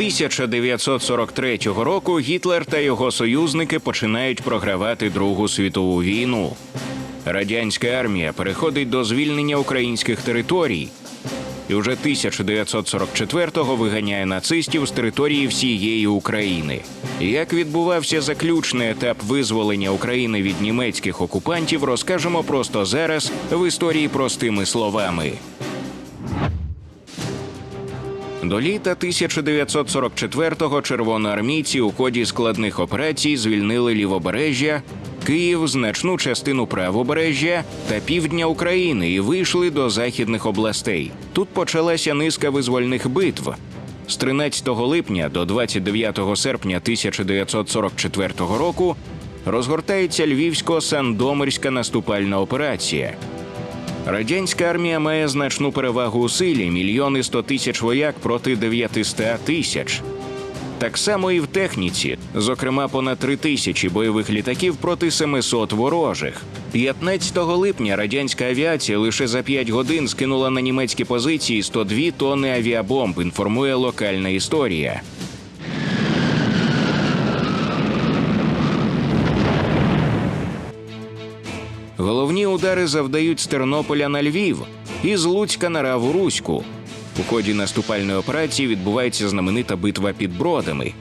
1943 року Гітлер та його союзники починають програвати Другу світову війну. Радянська армія переходить до звільнення українських територій. І вже 1944-го виганяє нацистів з території всієї України. Як відбувався заключний етап визволення України від німецьких окупантів, розкажемо просто зараз в історії простими словами. До літа 1944-го червоноармійці у ході складних операцій звільнили лівобережжя, Київ, значну частину правобережжя та півдня України і вийшли до західних областей. Тут почалася низка визвольних битв. З 13 липня до 29 серпня 1944 року розгортається Львівсько-Сандомирська наступальна операція. Радянська армія має значну перевагу у силі мільйони сто тисяч вояк проти 900 тисяч. Так само і в техніці, зокрема, понад три тисячі бойових літаків проти 700 ворожих. 15 липня радянська авіація лише за 5 годин скинула на німецькі позиції 102 тонни авіабомб. Інформує локальна історія. Удари завдають з Тернополя на Львів і з Луцька на Раву Руську. У ході наступальної операції відбувається знаменита битва під Бродами.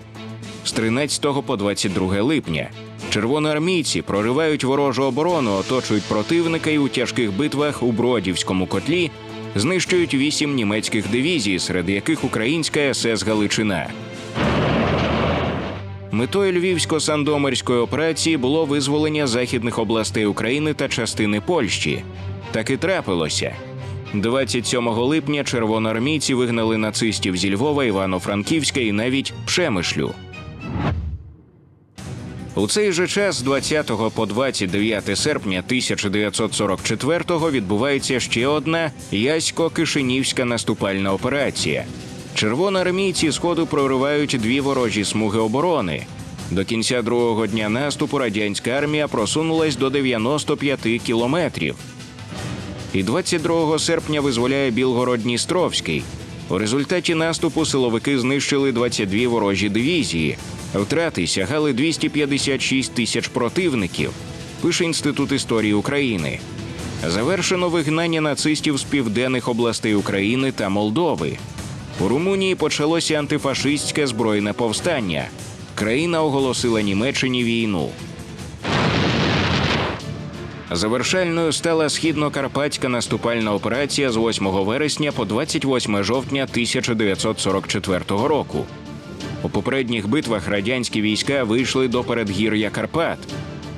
З 13 по 22 липня червоноармійці проривають ворожу оборону, оточують противника і у тяжких битвах у Бродівському котлі знищують вісім німецьких дивізій, серед яких українська СС Галичина. Метою львівсько-сандомирської операції було визволення західних областей України та частини Польщі. Так і трапилося. 27 липня червоноармійці вигнали нацистів зі Львова, Івано-Франківська і навіть Пшемишлю. У цей же час, з 20 по 29 серпня 1944-го відбувається ще одна Ясько-Кишинівська наступальна операція. Червоноармійці сходу проривають дві ворожі смуги оборони. До кінця другого дня наступу радянська армія просунулась до 95 кілометрів. І 22 серпня визволяє Білгород-Дністровський. У результаті наступу силовики знищили 22 ворожі дивізії. Втрати сягали 256 тисяч противників. Пише Інститут історії України. Завершено вигнання нацистів з південних областей України та Молдови. У Румунії почалося антифашистське збройне повстання. Країна оголосила Німеччині війну. Завершальною стала східно-карпатська наступальна операція з 8 вересня по 28 жовтня 1944 року. У попередніх битвах радянські війська вийшли до передгір'я Карпат.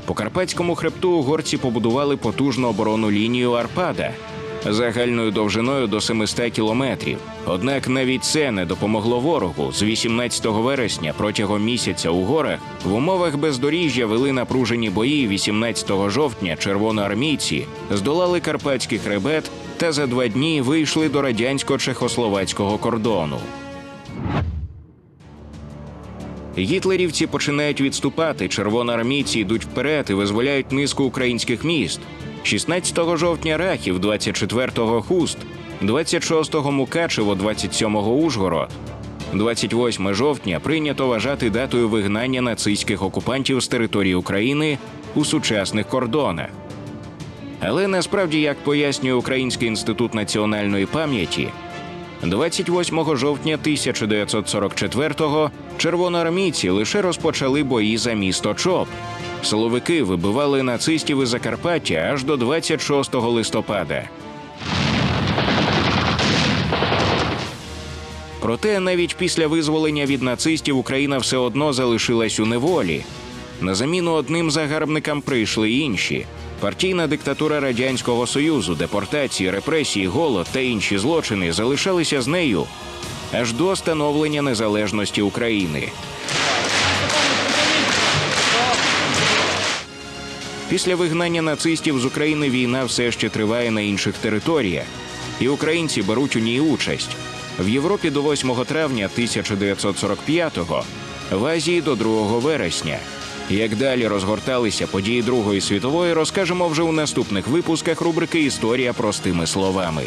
По карпатському хребту угорці побудували потужну оборонну лінію Арпада загальною довжиною до 700 кілометрів. Однак навіть це не допомогло ворогу. З 18 вересня протягом місяця у горах в умовах бездоріжжя вели напружені бої. 18 жовтня червоноармійці здолали карпатський хребет та за два дні вийшли до радянсько-чехословацького кордону. Гітлерівці починають відступати. Червоноармійці йдуть вперед і визволяють низку українських міст. 16 жовтня Рахів, 24-го Хуст, 26-го Мукачево, 27-го Ужгород. 28 жовтня прийнято вважати датою вигнання нацистських окупантів з території України у сучасних кордонах. Але насправді, як пояснює Український інститут національної пам'яті, 28 жовтня 1944-го червоноармійці лише розпочали бої за місто Чоп. Силовики вибивали нацистів із Закарпаття аж до 26 листопада. Проте навіть після визволення від нацистів Україна все одно залишилась у неволі. На заміну одним загарбникам прийшли інші. Партійна диктатура радянського союзу, депортації, репресії, голод та інші злочини залишалися з нею аж до становлення незалежності України. Після вигнання нацистів з України війна все ще триває на інших територіях, і українці беруть у ній участь в Європі до 8 травня 1945-го, в Азії до 2 вересня. Як далі розгорталися події Другої світової, розкажемо вже у наступних випусках рубрики Історія простими словами.